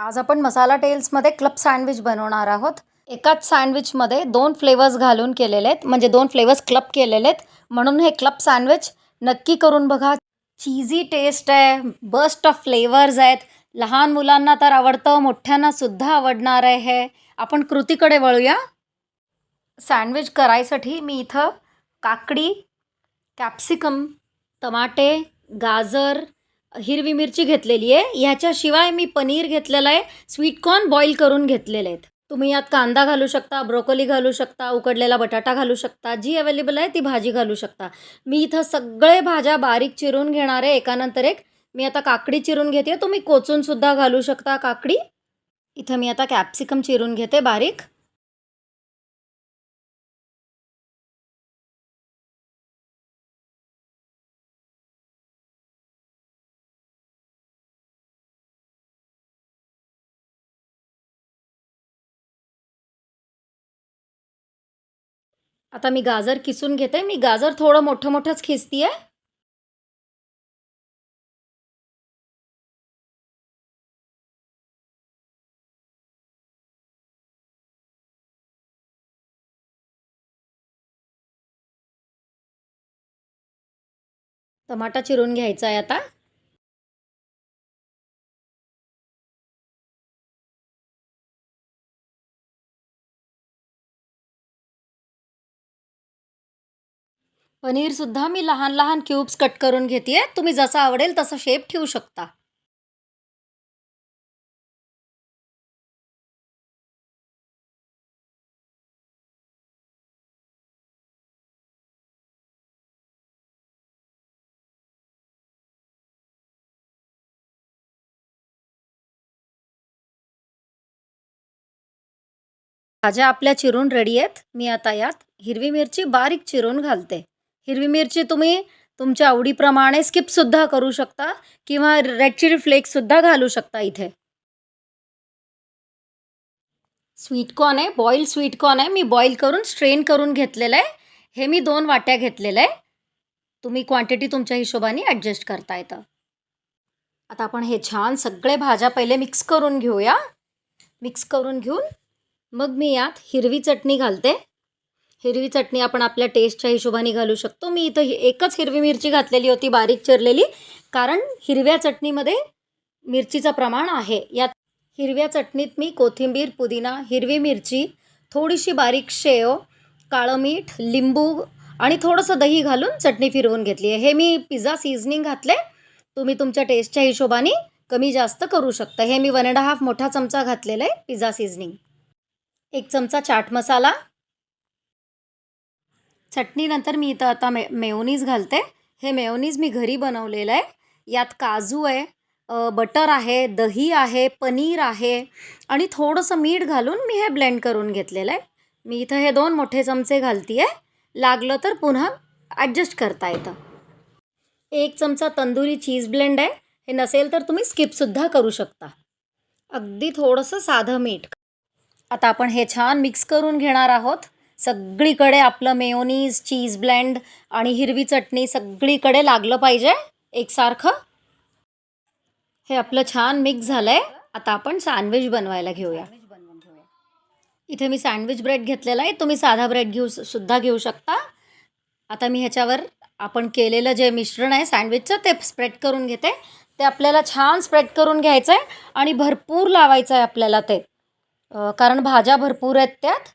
आज आपण मसाला टेल्समध्ये club sandwich बनवणार आहोत. एकाच सँडविचमध्ये दोन फ्लेवर्स घालून केलेले आहेत. म्हणजे दोन फ्लेवर्स क्लब केलेले आहेत. म्हणून हे क्लब सँडविच नक्की करून बघा. चीझी टेस्ट आहे बस्ट ऑफ फ्लेवर्स आहेत. लहान मुलांना तर आवडतं मोठ्यांना सुद्धा आवडणार आहे हे. आपण कृतीकडे वळूया. सँडविच करायसाठी मी इथं काकडी कॅप्सिकम टमाटे गाजर हिरवी मिरची घेतलेली आहे. ह्याच्याशिवाय मी पनीर घेतलेलं आहे. स्वीटकॉर्न बॉईल करून घेतलेले आहेत. तुम्ही यात कांदा घालू शकता ब्रोकोली घालू शकता उकडलेला बटाटा घालू शकता जी अवेलेबल आहे ती भाजी घालू शकता. मी इथं सगळे भाज्या बारीक चिरून घेणार आहे. एकानंतर एक मी आता काकडी चिरून घेते. तुम्ही कोचूनसुद्धा घालू शकता काकडी. इथं मी आता कॅप्सिकम चिरून घेते बारीक. आता मी गाजर किसून घेते. मी गाजर थोडं मोठं मोठंच खिसती आहे टमाटा चिरून घ्यायचा आहे आता. पनीरसुद्धा मी लहान लहान क्यूब्स कट करून घेते तुम्ही जसं आवडेल तसं शेप ठेवू शकता. भाज्या आपल्या चिरून रेडी आहेत. मी आता यात हिरवी मिरची बारीक चिरून घालते. हिरवी मिरची तुम्ही तुमच्या आवडीप्रमाणे स्किपसुद्धा करू शकता किंवा रेड चिली फ्लेक्ससुद्धा घालू शकता इथे. स्वीटकॉर्न आहे बॉईल स्वीटकॉर्न आहे. मी बॉईल करून स्ट्रेन करून घेतलेलं आहे. हे मी दोन वाट्या घेतलेलं आहे. तुम्ही क्वांटिटी तुमच्या हिशोबाने ॲडजस्ट करता येतं. आता आपण हे छान सगळे भाज्या पहिले मिक्स करून घेऊया. मिक्स करून घेऊन मग मी यात हिरवी चटणी घालते. हिरवी चटणी आपण आपल्या टेस्टच्या हिशोबाने घालू शकतो. मी इथं एकच हिरवी मिरची घातलेली होती बारीक चिरलेली. कारण हिरव्या चटणीमध्ये मिरचीचं प्रमाण आहे. यात हिरव्या चटणीत मी कोथिंबीर पुदिना हिरवी मिरची थोडीशी बारीक शेव काळं मीठ लिंबू आणि थोडंसं दही घालून चटणी फिरवून घेतली आहे. हे मी पिझ्झा सीझनिंग घातले तुम्ही तुमच्या टेस्टच्या हिशोबाने कमी जास्त करू शकता. हे मी वन अँड हाफ मोठा चमचा घातलेला आहे पिझ्झा सीझनिंग एक चमचा चाट मसाला चटणीनंतर मी इथं आता मे मेओनीज घालते. हे मेओनीज मी घरी बनवलेलं आहे. यात काजू आहे बटर आहे दही आहे पनीर आहे आणि थोडंसं मीठ घालून मी हे ब्लेंड करून घेतलेलं आहे. मी इथं हे दोन मोठे चमचे घालती आहे लागलं तर पुन्हा ॲडजस्ट करता येतं. एक चमचा तंदुरी चीज ब्लेंड आहे. हे नसेल तर तुम्ही स्किपसुद्धा करू शकता. अगदी थोडंसं साधं मीठ. आता आपण हे छान मिक्स करून घेणार आहोत. सगळीकडे आपलं मेयोनीज चीज ब्लेंड आणि हिरवी चटणी सगळीकडे लागलं पाहिजे एकसारखं. हे आपलं छान मिक्स झालं आहे आता आपण सँडविच बनवायला घेऊया. इथे मी सँडविच ब्रेड घेतलेला आहे. तुम्ही साधा ब्रेड घेऊ सुद्धा घेऊ शकता. आता मी ह्याच्यावर आपण केलेलं जे मिश्रण आहे सँडविचचं ते स्प्रेड करून घेते. ते आपल्याला छान स्प्रेड करून घ्यायचं आहे आणि भरपूर लावायचं आहे आपल्याला ते. कारण भाज्या भरपूर आहेत त्यात.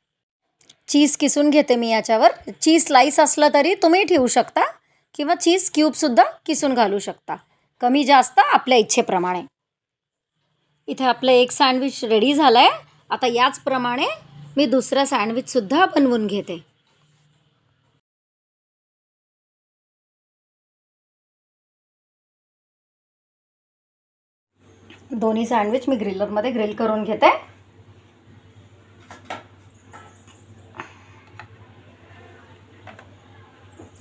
चीज किसून घेते मी याच्यावर. चीज स्लाईस असलं तरी तुम्ही ठेवू शकता किंवा चीज क्यूबसुद्धा किसून घालू शकता. कमी जास्त आपल्या इच्छेप्रमाणे. इथे आपलं एक सँडविच रेडी झालं आहे आता याचप्रमाणे मी दुसरं सँडविचसुद्धा बनवून घेते. दोन्ही सँडविच मी ग्रिलरमध्ये ग्रिल करून घेते.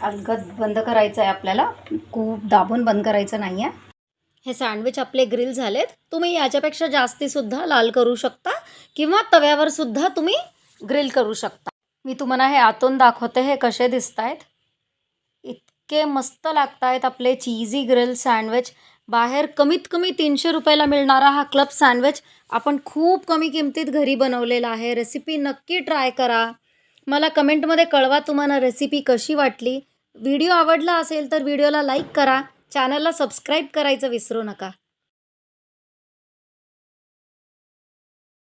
अलगद बंद करायचं आहे आपल्याला. खूप दाबून बंद करायचं नाही आहे हे सँडविच आपले ग्रिल झालेत. तुम्ही याच्यापेक्षा जास्तीसुद्धा लाल करू शकता किंवा तव्यावर सुद्धा तुम्ही ग्रिल करू शकता. मी तुम्हाला हे आतून दाखवते हे कसे दिसत आहेत इतके मस्त लागत आहेत आपले चीजी ग्रिल सँडविच. बाहेर कमीत कमी तीनशे रुपयाला मिळणारा हा क्लब सँडविच आपण खूप कमी किमतीत घरी बनवलेला आहे. रेसिपी नक्की ट्राय करा. मला कमेंटमध्ये कळवा तुम्हाला रेसिपी कशी वाटली. व्हिडिओ आवडला असेल तर व्हिडिओला लाईक करा. चॅनलला सबस्क्राईब करायचं विसरू नका.